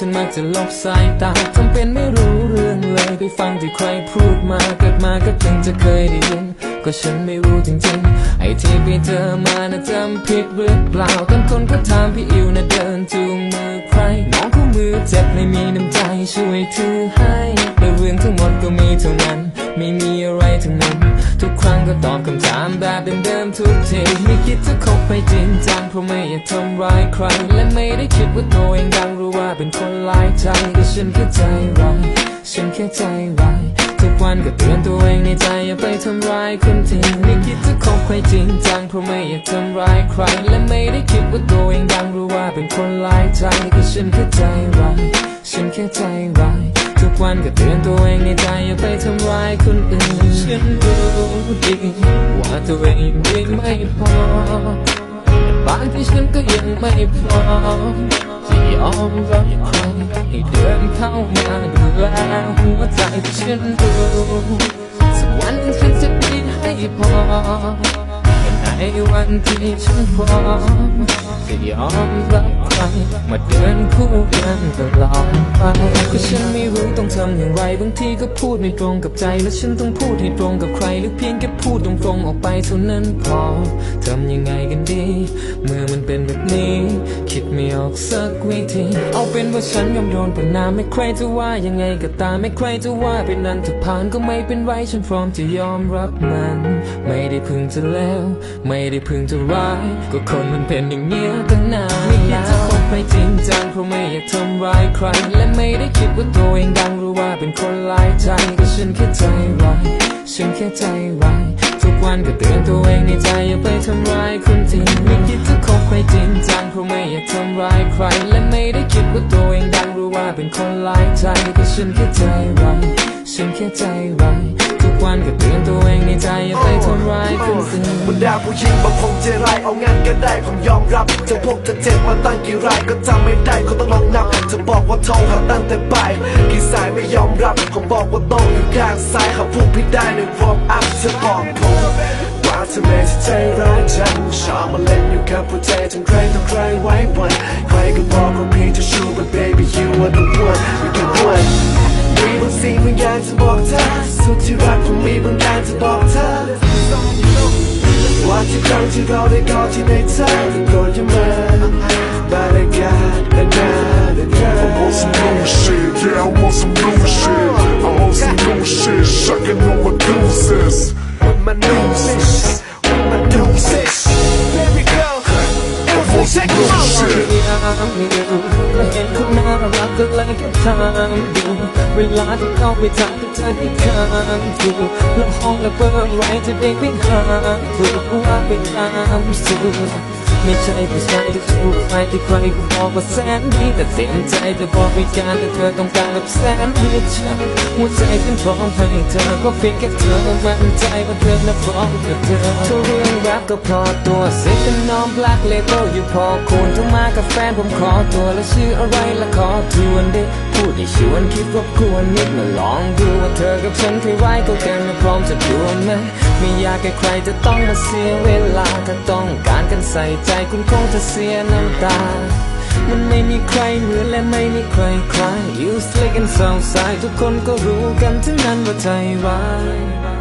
ฉันมักจะลบสายตาทำเป็นไม่รู้เรื่องเลยไปฟังที่ใครพูดมาเกิดมาก็เพิ่งจะเคยได้ยินก็ฉันไม่รู้จริงๆ ไอ้ที่ไปเจอมานะจำผิดหรือเปล่าต้นคนก็ถามพี่อิวนะเดินจูงมือใคร น้องคู่มือเจ็บเลยมีน้ำใจช่วยถือให้แต่เรื่องทั้งหมดก็มีเท่านั้น ไม่มีอะไรทั้งนั้น ทุกครั้งก็ตอบคำถามแบบเดิมๆทุกทีไม่คิดจะคบไปจริงจังเพราะไม่อยากทำร้ายใคร และไม่ได้คิดว่าตัวเองดังหรู้ว่าเป็นคนหลายใจก็ฉันแค่ใจร้ายฉันแค่ใจร้ายทุกวันก็เตือนตัวเองในใจอย่าไปทำร้ายคนจริงไม่คิดจะคบใครจริงจังเพราะไม่อยากทำร้ายใคร และไม่ได้คิดว่าตัวเองดังหรู้ว่าเป็นคนหลายใจก็ฉันแค่ใจร้ายฉันแค่ใจร้าย ทุกวันก็เตือนตัวเองในใจอย่าไปทำร้ายคนอื่น ฉันรู้ดีว่าตัวเองยังไม่พอบางที่ฉันก็ยังไม่พร้อมจะยอมรับใครให้เดินเข้ามาดูแลหัวใจที่ฉันรู้สักวันฉันจะมีให้พอ วันที่ฉันพร้อมจะยอมรับใครมาเดินคู่กันตลอดไปก็ฉันไม่รู้ต้องทำอย่างไร บางทีก็พูดไม่ตรงกับใจ และฉันต้องพูดให้ตรงกับใคร หรือเพียงแค่พูดตรงๆออกไปเท่านั้นพอทำยังไงกันดี เมื่อมันเป็นแบบนี้ คิดไม่ออกสักวิธี เอาเป็นว่าฉันยอมโดนประนามไม่ใครจะว่ายังไงก็ตามไม่ใครจะว่าเป็นนั้นถ้าผ่านก็ไม่เป็นไรฉันพร้อมจะยอมรับมัน ไม่ได้พึงจะแล้ว ไม่ได้พึงจะร้าย ก็คนมันเป็นอย่างเงี้ยตั้งนานไม่คิดจะคบไปจริงจังเพราะไม่อยากทำร้ายใคร และไม่ได้คิดว่าตัวเองดังหรู้ว่าเป็นคนหลายใจก็ฉันแค่ใจร้ายฉันแค่ใจร้ายทุกวันก็เตือนตัวเองในใจอย่าไปทำร้ายคน ริงจังเพราะไม่อยากทำร้ายใคร และไม่ได้คิดว่าตัวเองดังหรู้ว่าเป็นคนหลายใจก็ฉันแค่ใจร้ายฉันแค่ใจร้ายทุกวันก็เตือนตัวเองในใจอย่าไปทำร้ายคนอื่นบรรดาผู้หญิงบางคงใจร้ายเอางั้นก็ได้ผมยอมรับจะพวกจะเจ็บมาตั้งกี่รายก็จำไม่ได้เขาต้องลองนับ จะบอกว่าโทรหาตั้งแต่บ่ายกี่สายไม่ยอมรับเขาบอกว่าต้องอยู่ข้างซ้ายเขาพูดผิดได้ในวอร์มอัพเธอบอกผม ว่าเธอไม่ใช่ใจร้ายจังชอบมาเล่นอยู่กับหัวใจทั้งใครต่อใครไว้วันใครก็บอกว่าพี่จะชู but baby you are the one you the one มีบางสิ่งบางอย่างจะบอกเธอสุดที่รักผมมีบางอย่างจะบอกเธอว่าที่ครั้งที่เราได้กอดที่ในเธอก็โกรธยังมันบาดกาดและนาและนา I want some new shit, yeah, I want some new กก็เลยแค่ทำดูเวลาที่เขาไปทางก็เธอที่ข้างดูแล้วห้องและเบอร์ไรจะได้ไม่ห่างดูว่าไปตามสู่ไม่ใช่ผู้ชายที่ชูใครที่ใครก็บอกว่าแสนดีแต่เต็มใจจะบอกไม่การแต่เธอต้องการแบบแสนดีฉันหัวใจฉันพร้อมให้เธอก็เพียงแค่เธอมั่นใจว่าเธอน่ะพร้อมกับเธอ รื่องรักก็พอตัวเซ็ตเป็นน้อง black label อยู่พอควรต้องมากับแฟนผมขอตัวแล้วชื่ออะไรละขอทวนดิพูดให้ชวนคิดรบกวนนิดมาลองดูว่าเธอกับฉันเคยไว้ก็แกนพร้อมจะดวลไหมไม่อยากให้ใครจะต้องมาเสียเวลาถ้าต้องการกันใส่ใจคุณคงจะเสียน้ำตามันไม่มีใครเหมือนและไม่มีใครคล้าย You slick and so s i d ทุกคนก็รู้กันทั้งนั้นว่าใจร้าย